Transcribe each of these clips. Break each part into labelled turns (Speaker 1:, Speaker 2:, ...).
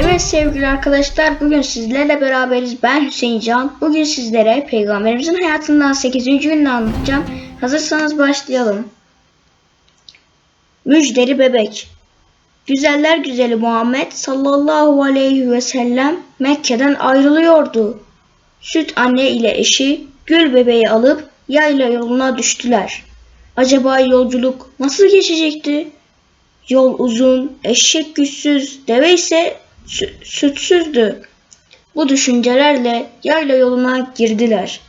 Speaker 1: Evet sevgili arkadaşlar bugün sizlerle beraberiz. Ben Hüseyin Can. Bugün sizlere peygamberimizin hayatından 8. gününü anlatacağım. Hazırsanız başlayalım. Müjderi bebek. Güzeller güzeli Muhammed sallallahu aleyhi ve sellem Mekke'den ayrılıyordu. Süt anne ile eşi gül bebeği alıp yayla yoluna düştüler. Acaba yolculuk nasıl geçecekti? Yol uzun, eşek güçsüz, deve ise sütsüzdü. Bu düşüncelerle yayla yoluna girdiler.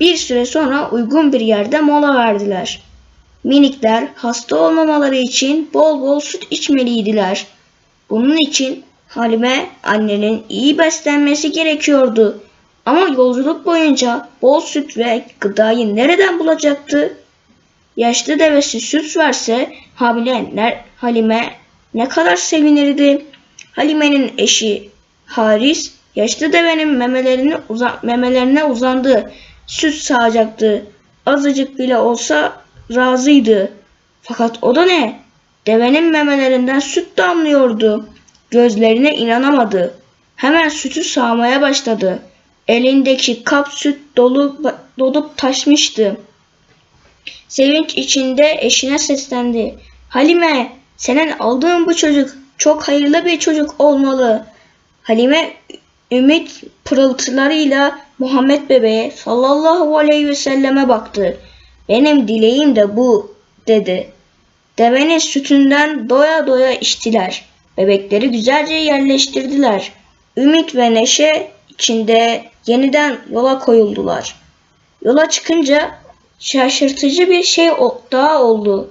Speaker 1: Bir süre sonra uygun bir yerde mola verdiler. Minikler hasta olmamaları için bol bol süt içmeliydiler. Bunun için Halime annenin iyi beslenmesi gerekiyordu. Ama yolculuk boyunca bol süt ve gıdayı nereden bulacaktı? Yaşlı devesi süt verse hamile ne- Halime ne kadar sevinirdi. Halime'nin eşi Haris yaşlı devenin memelerini uza- memelerine uzandı. Süt sağacaktı. Azıcık bile olsa razıydı. Fakat o da ne? Devenin memelerinden süt damlıyordu. Gözlerine inanamadı. Hemen sütü sağmaya başladı. Elindeki kap süt dolu, dolup taşmıştı. Sevinç içinde eşine seslendi. Halime, senin aldığın bu çocuk çok hayırlı bir çocuk olmalı. Halime ümit pırıltılarıyla Muhammed bebeğe sallallahu aleyhi ve selleme baktı. Benim dileğim de bu dedi. Devenin sütünden doya doya içtiler. Bebekleri güzelce yerleştirdiler. Ümit ve neşe içinde yeniden yola koyuldular. Yola çıkınca şaşırtıcı bir şey daha oldu.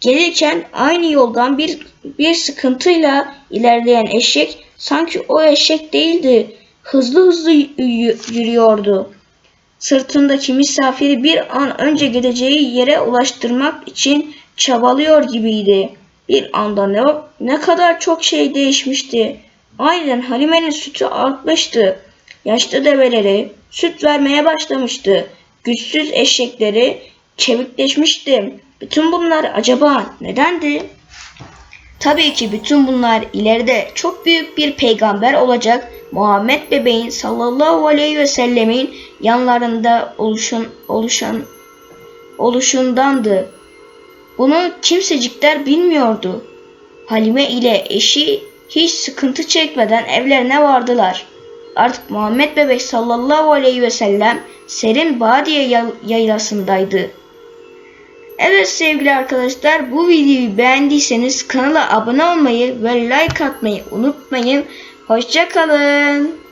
Speaker 1: Gelirken aynı yoldan bir bir sıkıntıyla ilerleyen eşek sanki o eşek değildi. Hızlı hızlı yürüyordu. Sırtındaki misafiri bir an önce gideceği yere ulaştırmak için çabalıyor gibiydi. Bir anda ne, ne kadar çok şey değişmişti. Aynen Halime'nin sütü artmıştı. Yaşlı develeri süt vermeye başlamıştı. Güçsüz eşekleri çevikleşmişti. Bütün bunlar acaba nedendi? Tabii ki bütün bunlar ileride çok büyük bir peygamber olacak Muhammed bebeğin sallallahu aleyhi ve sellemin yanlarında oluşun, oluşan oluşundandı. Bunu kimsecikler bilmiyordu. Halime ile eşi hiç sıkıntı çekmeden evlerine vardılar. Artık Muhammed bebek sallallahu aleyhi ve sellem serin Badiye yay- yaylasındaydı. Evet sevgili arkadaşlar bu videoyu beğendiyseniz kanala abone olmayı ve like atmayı unutmayın. Hoşçakalın.